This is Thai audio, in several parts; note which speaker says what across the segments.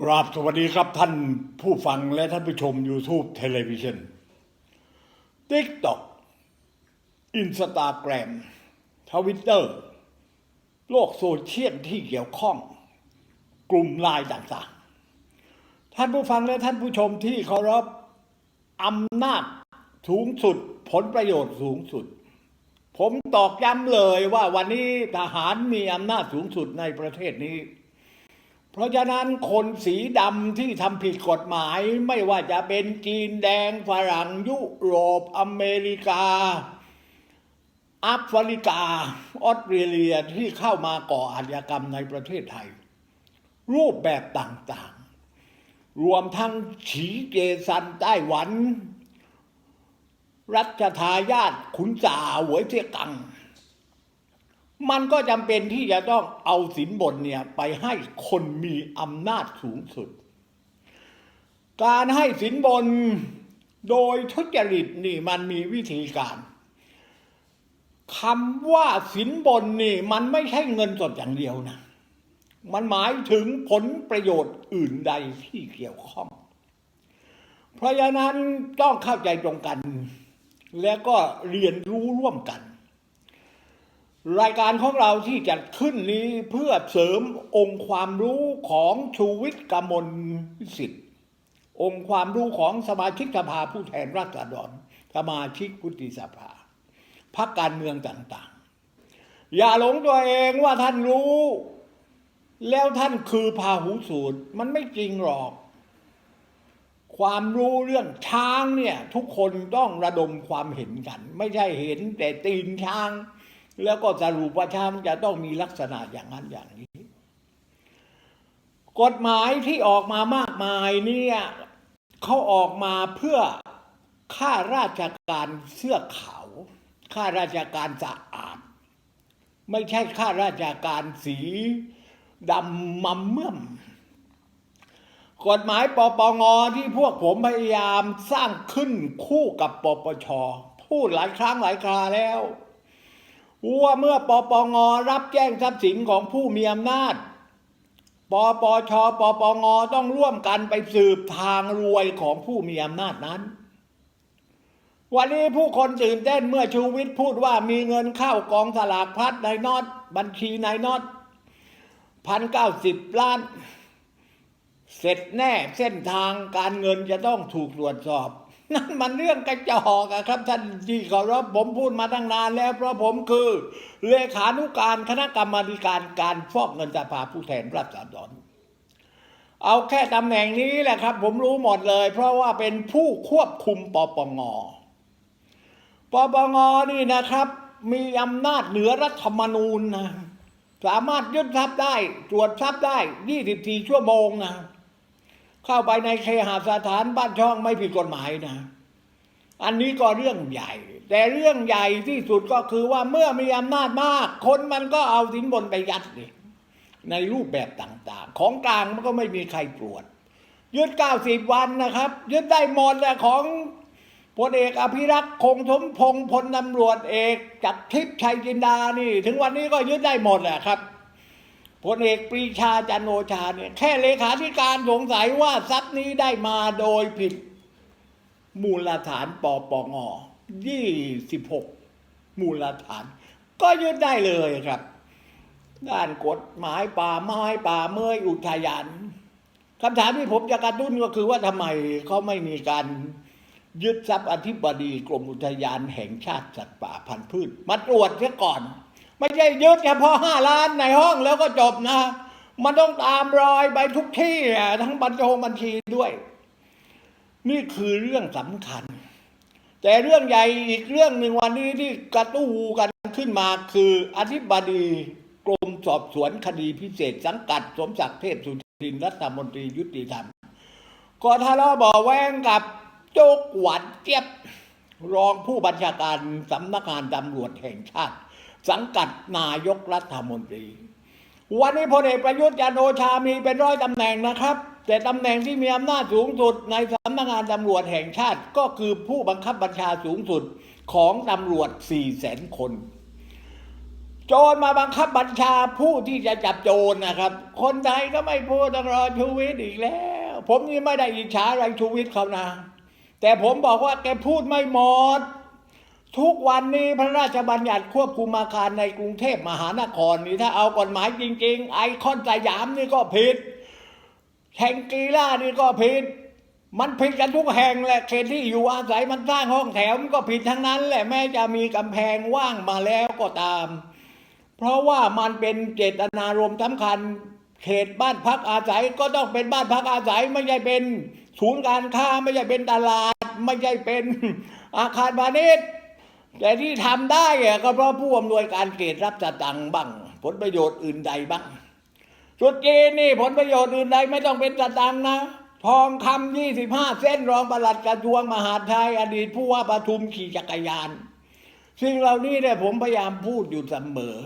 Speaker 1: กราบสวัสดีครับท่านผู้ฟังและท่านผู้ชม YouTube เทเลวิชัน TikTok Instagram Twitter โลกโซเชียลที่เกี่ยวข้อง กลุ่มไลน์ต่างๆ ท่านผู้ฟังและท่านผู้ชมที่เคารพอำนาจสูงสุดผลประโยชน์สูงสุด ผมตอกย้ำเลยว่าวันนี้ทหารมีอำนาจสูงสุดในประเทศนี้ เพราะฉะนั้นคนสีดำที่ทำผิดกฎหมายไม่ว่าจะเป็นจีนแดงฝรั่งยุโรปอเมริกาแอฟริกา ออสเตรเลียที่เข้ามาก่ออาชญากรรมในประเทศไทย รูปแบบต่างๆ รวมทั้งฉีเจซันไต้หวัน รัชทายาทขุนสาหวยเทียกัง มันก็จำเป็นที่จะต้องเอาสินบนเนี่ยไปให้คนมีอำนาจสูงสุด การให้สินบนโดยทุจริตนี่มันมีวิธีการคำว่าสินบนนี่ มันไม่ใช่เงินสดอย่างเดียวนะ มันหมายถึงผลประโยชน์อื่นใดที่เกี่ยวข้อง เพราะฉะนั้นต้องเข้าใจตรงกัน แล้วก็เรียนรู้ร่วมกัน รายการของเราที่จัดขึ้นนี้เพื่อเสริมองค์ความรู้ของชูวิทย์กมลวิสิทธิ์ องค์ความรู้ของสมาชิกสภาผู้แทนราษฎร สมาชิกพุทธิสภาพักการเมืองต่างๆ อย่าหลงตัวเองว่าท่านรู้ แล้วท่านคือพาหุสูตรมันไม่จริงหรอก ความรู้เรื่องช้างเนี่ย ทุกคนต้องระดมความเห็นกัน ไม่ใช่เห็นแต่ตีนช้าง แล้วก็สรุปว่าช้างจะต้องมีลักษณะอย่างนั้นอย่างนี้ กฎหมายที่ออกมามากมายเนี่ยเขาออกมาเพื่อข้าราชการเสื้อขาวข้าราชการสะอาด ไม่ใช่ข้าราชการสีดำมัมเมื่อมกฎหมายปปงที่พวกผมพยายามสร้างขึ้นคู่กับปปชพูดหลายครั้งหลายคราแล้ว ว่าเมื่อปปงรับแจ้งทรัพย์สินของผู้มีอำนาจ ปปช ปปงต้องร่วมกันไปสืบทางรวยของผู้มีอำนาจนั้น วันนี้ผู้คนตื่นเต้นเมื่อชูวิทย์พูดว่ามีเงินเข้ากองสลากพัดในนอตบัญชีในนอตพันเก้าสิบล้าน เสร็จแน่เส้นทางการเงินจะต้องถูกตรวจสอบ นั่นมันเรื่องกระจอกอะครับท่านที่เคารพผมพูดมาตั้งนานแล้ว เพราะผมคือ เลขานุการคณะกรรมาการการฟอกเงินสภาผู้แทนราษฎรเอาแค่ตำแหน่งนี้แหละครับ ผมรู้หมดเลย เพราะว่าเป็นผู้ควบคุมปปงปปงนี่นะครับ มีอำนาจเหนือรัฐธรรมนูญนะสามารถยึดทรัพย์ได้ ตรวจทรัพย์ได้ 24 ชั่วโมงนะ เข้าไปในเคหสถานบ้านช่องไม่ผิดกฎหมายนะ อันนี้ก็เรื่องใหญ่ แต่เรื่องใหญ่ที่สุดก็คือว่าเมื่อมีอำนาจมาก คนมันก็เอาสินบนไปยัดเลยในรูปแบบต่างๆ ของกลางมันก็ไม่มีใครตรวจยึด90วันนะครับ ยึดได้หมดแต่ของพลเอกอภิรักษ์คงสมพงษ์พลตำรวจเอกจากทิพย์ชัยจินดานี่ ถึงวันนี้ก็ยึดได้หมดแหละครับ พลเอกปรีชาจันโอชาเนี่ยแค่เลขาธิการสงสัยว่าทรัพย์นี้ได้มาโดยผิด มูลฐานปปง26มูลฐาน ก็ยึดได้เลยครับ ด้านกฎหมายป่าไม้ป่าเมื่อยอุทยานคำถามที่ผมจะกระตุ้นก็คือว่าทำไมเขาไม่มีการยึดทรัพย์อธิบดีกรมอุทยานแห่งชาติสัตว์ป่าพันธุ์พืชมาตรวจเสียก่อน ไม่ใช่ยึดเฉพาะห้าล้านในห้องแล้วก็จบนะ มันต้องตามรอยไปทุกที่ทั้งบัญชงบัญชีด้วย นี่คือเรื่องสำคัญ แต่เรื่องใหญ่อีกเรื่องหนึ่งวันนี้ที่กระตู้กันขึ้นมาคืออธิบดีกรมสอบสวนคดีพิเศษ สังกัดสมศักดิ์เทพสุทินรัฐมนตรียุติธรรมก็ทะเลาะบ่อแวงกับโจกหวานเจี๊ยบรองผู้บัญชาการสำนักงานตำรวจแห่งชาติ สังกัดนายกรัฐมนตรี วันนี้พลเอกประยุทธ์จันโอชามีเป็นร้อยตำแหน่งนะครับ แต่ตำแหน่งที่มีอำนาจสูงสุดในสำนักงานตำรวจแห่งชาติก็คือผู้บังคับบัญชาสูงสุดของตำรวจ4 0 0 0 0 0คน โจรมาบังคับบัญชาผู้ที่จะจับโจรนะครับ คนไทยก็ไม่พูดต้องรอชูวิทย์อีกแล้ว ผมนี่ไม่ได้อิจฉาอะไรชูวิทย์เขานะ แต่ผมบอกว่าแกพูดไม่หมด ทุกวันนี้พระราชบัญญัติควบคุมอาคารในกรุงเทพมหานครนี่ถ้าเอากฎหมายจริง ๆ ไอคอนสยามนี่ก็ผิดแห่งกีฬานี่ก็ผิด มันผิดกันทุกแห่งแหละเขตที่อยู่อาศัยมันสร้างห้องแถวมันก็ผิดทั้งนั้นแหละแม้จะมีกำแพงว่างมาแล้วก็ตาม เพราะว่ามันเป็นเจตนารมณ์สำคัญ เขตบ้านพักอาศัยก็ต้องเป็นบ้านพักอาศัยไม่ใช่เป็นศูนย์การค้าไม่ใช่เป็นตลาด ไม่ใช่เป็นอาคารพาณิชย์ แต่ที่ทำได้ก็เพราะผู้อำนวยการเขตรับสตังบ้าง ผลประโยชน์อื่นใดบ้างสุดจีนนี่ผลประโยชน์อื่นใดไม่ต้องเป็นสตังนะทองคำยี่สิบห้าเส้นรองประหลัดกระทรวงมหาดไทย อดีตผู้ว่าปทุมขี่จักรยาน สิ่งเหล่านี้เนี่ยผมพยายามพูดอยู่เสมอ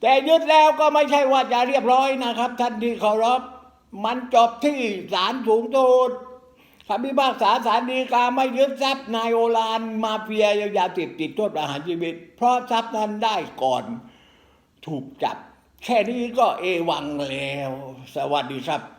Speaker 1: แต่ยึดแล้วก็ไม่ใช่ว่าจะเรียบร้อยนะครับ ท่านที่เคารพมันจบที่ศาลสูงสุด คำพิพากษาศาลฎีกาไม่ยึดทรัพย์นายโอลานมาเฟียยาติดติดโทษประหารชีวิต เพราะทรัพย์นั้นได้ก่อนถูกจับ แค่นี้ก็เอวังแล้ว สวัสดีครับ